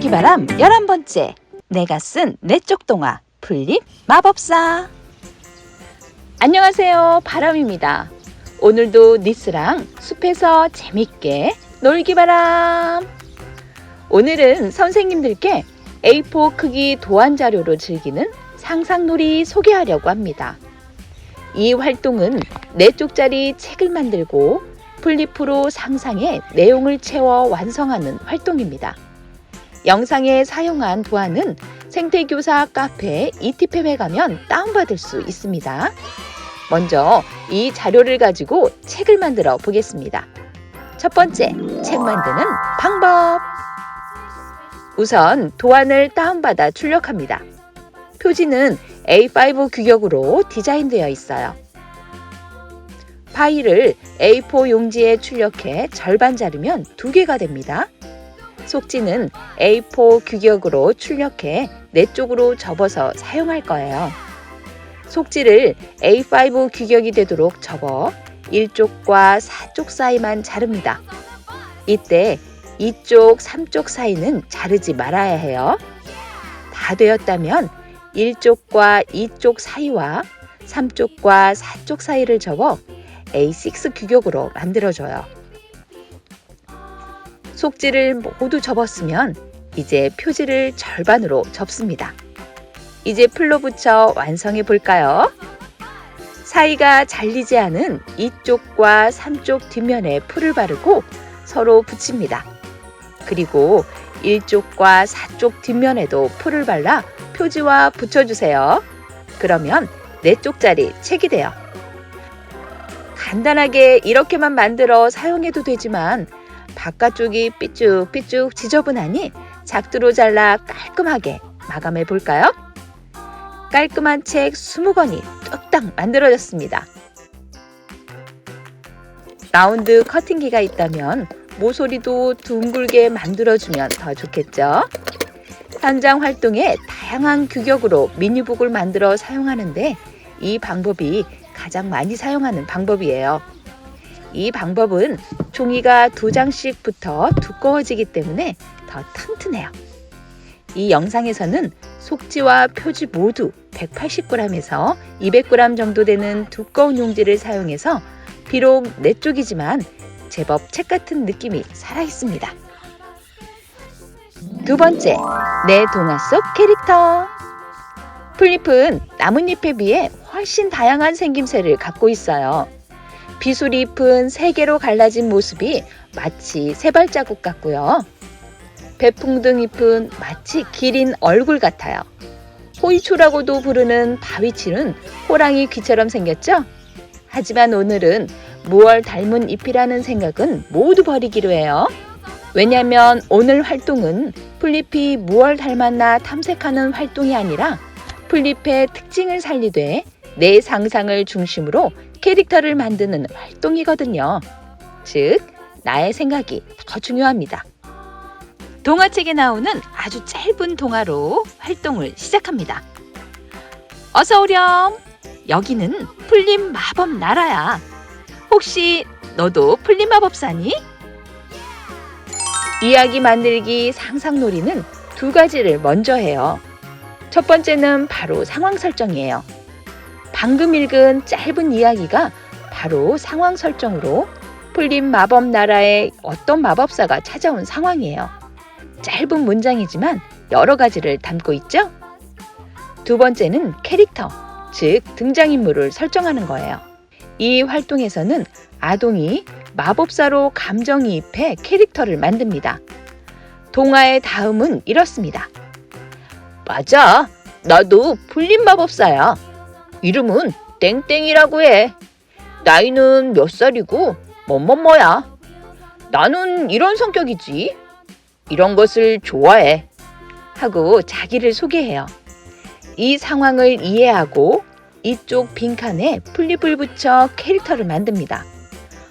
놀기바람 11번째. 내가 쓴 내적 동화 풀립 마법사. 안녕하세요. 바람입니다. 오늘도 니스랑 숲에서 재밌게 놀기바람. 오늘은 선생님들께 A4 크기 도안 자료로 즐기는 상상놀이 소개하려고 합니다. 이 활동은 4쪽짜리 책을 만들고 풀잎으로 상상의 내용을 채워 완성하는 활동입니다. 영상에 사용한 도안은 생태교사 카페 이티팸에 가면 다운받을 수 있습니다. 먼저 이 자료를 가지고 책을 만들어 보겠습니다. 첫 번째, 책 만드는 방법. 우선 도안을 다운받아 출력합니다. 표지는 A5 규격으로 디자인되어 있어요. 파일을 A4 용지에 출력해 절반 자르면 두 개가 됩니다. 속지는 A4 규격으로 출력해 네 쪽으로 접어서 사용할 거예요. 속지를 A5 규격이 되도록 접어 1쪽과 4쪽 사이만 자릅니다. 이때 2쪽, 3쪽 사이는 자르지 말아야 해요. 다 되었다면 1쪽과 2쪽 사이와 3쪽과 4쪽 사이를 접어 A6 규격으로 만들어줘요. 속지를 모두 접었으면 이제 표지를 절반으로 접습니다. 이제 풀로 붙여 완성해 볼까요? 사이가 잘리지 않은 이쪽과 3쪽 뒷면에 풀을 바르고 서로 붙입니다. 그리고 1쪽과 4쪽 뒷면에도 풀을 발라 표지와 붙여주세요. 그러면 4쪽짜리 책이 돼요. 간단하게 이렇게만 만들어 사용해도 되지만 바깥쪽이 삐쭉삐쭉 지저분하니 작두로 잘라 깔끔하게 마감해 볼까요? 깔끔한 책 20권이 뚝딱 만들어졌습니다. 라운드 커팅기가 있다면 모서리도 둥글게 만들어주면 더 좋겠죠? 현장 활동에 다양한 규격으로 미니북을 만들어 사용하는데 이 방법이 가장 많이 사용하는 방법이에요. 이 방법은 종이가 두 장씩 붙어 두꺼워지기 때문에 더 튼튼해요. 이 영상에서는 속지와 표지 모두 180g에서 200g 정도 되는 두꺼운 용지를 사용해서 비록 내 쪽이지만 제법 책 같은 느낌이 살아 있습니다. 두 번째, 내 동화 속 캐릭터. 풀잎은 나뭇잎에 비해 훨씬 다양한 생김새를 갖고 있어요. 비수잎은 세 개로 갈라진 모습이 마치 세 발자국 같고요. 배풍등 잎은 마치 기린 얼굴 같아요. 호이초라고도 부르는 바위치는 호랑이 귀처럼 생겼죠? 하지만 오늘은 무얼 닮은 잎이라는 생각은 모두 버리기로 해요. 왜냐면 오늘 활동은 풀잎이 무얼 닮았나 탐색하는 활동이 아니라 풀잎의 특징을 살리되 내 상상을 중심으로 캐릭터를 만드는 활동이거든요. 즉, 나의 생각이 더 중요합니다. 동화책에 나오는 아주 짧은 동화로 활동을 시작합니다. 어서 오렴! 여기는 풀립 마법 나라야. 혹시 너도 풀립 마법사니? 이야기 만들기 상상놀이는 두 가지를 먼저 해요. 첫 번째는 바로 상황 설정이에요. 방금 읽은 짧은 이야기가 바로 상황 설정으로 풀린 마법 나라의 어떤 마법사가 찾아온 상황이에요. 짧은 문장이지만 여러 가지를 담고 있죠? 두 번째는 캐릭터, 즉 등장인물을 설정하는 거예요. 이 활동에서는 아동이 마법사로 감정이입해 캐릭터를 만듭니다. 동화의 다음은 이렇습니다. 맞아. 나도 풀린 마법사야. 이름은 땡땡이라고 해. 나이는 몇 살이고 뭐뭐뭐야. 나는 이런 성격이지. 이런 것을 좋아해. 하고 자기를 소개해요. 이 상황을 이해하고 이쪽 빈칸에 풀립을 붙여 캐릭터를 만듭니다.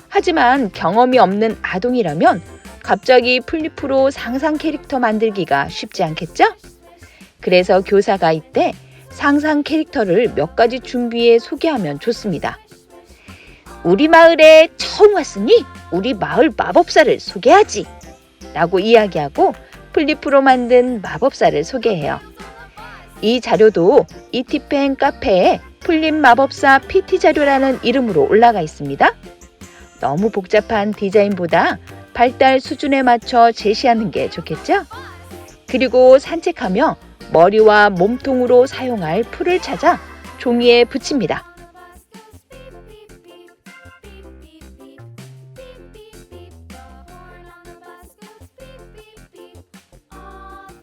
하지만 경험이 없는 아동이라면 갑자기 풀립으로 상상 캐릭터 만들기가 쉽지 않겠죠? 그래서 교사가 이때 상상 캐릭터를 몇 가지 준비해 소개하면 좋습니다. 우리 마을에 처음 왔으니 우리 마을 마법사를 소개하지. 라고 이야기하고 플리프로 만든 마법사를 소개해요. 이 자료도 이티펜 카페에 플립 마법사 PT 자료라는 이름으로 올라가 있습니다. 너무 복잡한 디자인보다 발달 수준에 맞춰 제시하는 게 좋겠죠? 그리고 산책하며 머리와 몸통으로 사용할 풀을 찾아 종이에 붙입니다.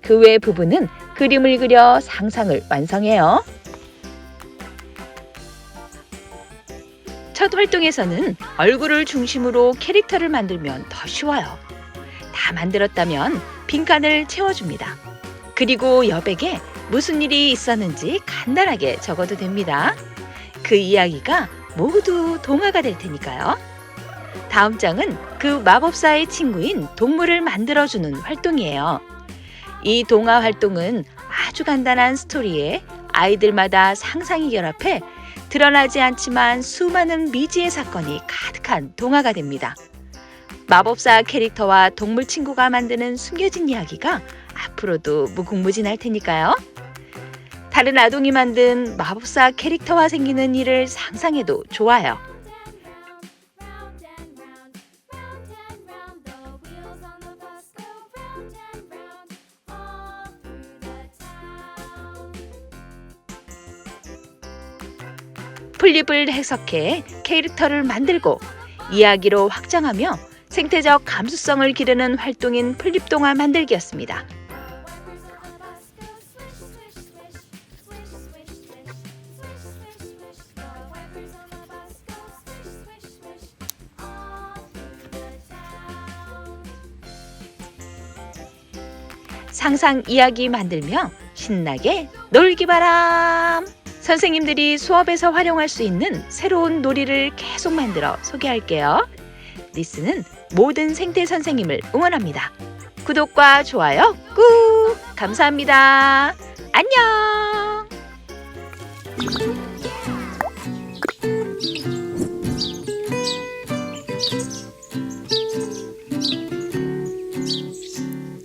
그 외 부분은 그림을 그려 상상을 완성해요. 첫 활동에서는 얼굴을 중심으로 캐릭터를 만들면 더 쉬워요. 다 만들었다면 빈칸을 채워줍니다. 그리고 여백에 무슨 일이 있었는지 간단하게 적어도 됩니다. 그 이야기가 모두 동화가 될 테니까요. 다음 장은 그 마법사의 친구인 동물을 만들어주는 활동이에요. 이 동화 활동은 아주 간단한 스토리에 아이들마다 상상이 결합해 드러나지 않지만 수많은 미지의 사건이 가득한 동화가 됩니다. 마법사 캐릭터와 동물 친구가 만드는 숨겨진 이야기가 앞으로도 무궁무진할 테니까요. 다른 아동이 만든 마법사 캐릭터와 생기는 일을 상상해도 좋아요. 플립을 해석해 캐릭터를 만들고 이야기로 확장하며 생태적 감수성을 기르는 활동인 플립 동화 만들기였습니다. 상상 이야기 만들며 신나게 놀기 바람! 선생님들이 수업에서 활용할 수 있는 새로운 놀이를 계속 만들어 소개할게요. 리스는 모든 생태 선생님을 응원합니다. 구독과 좋아요 꾹! 감사합니다. 안녕!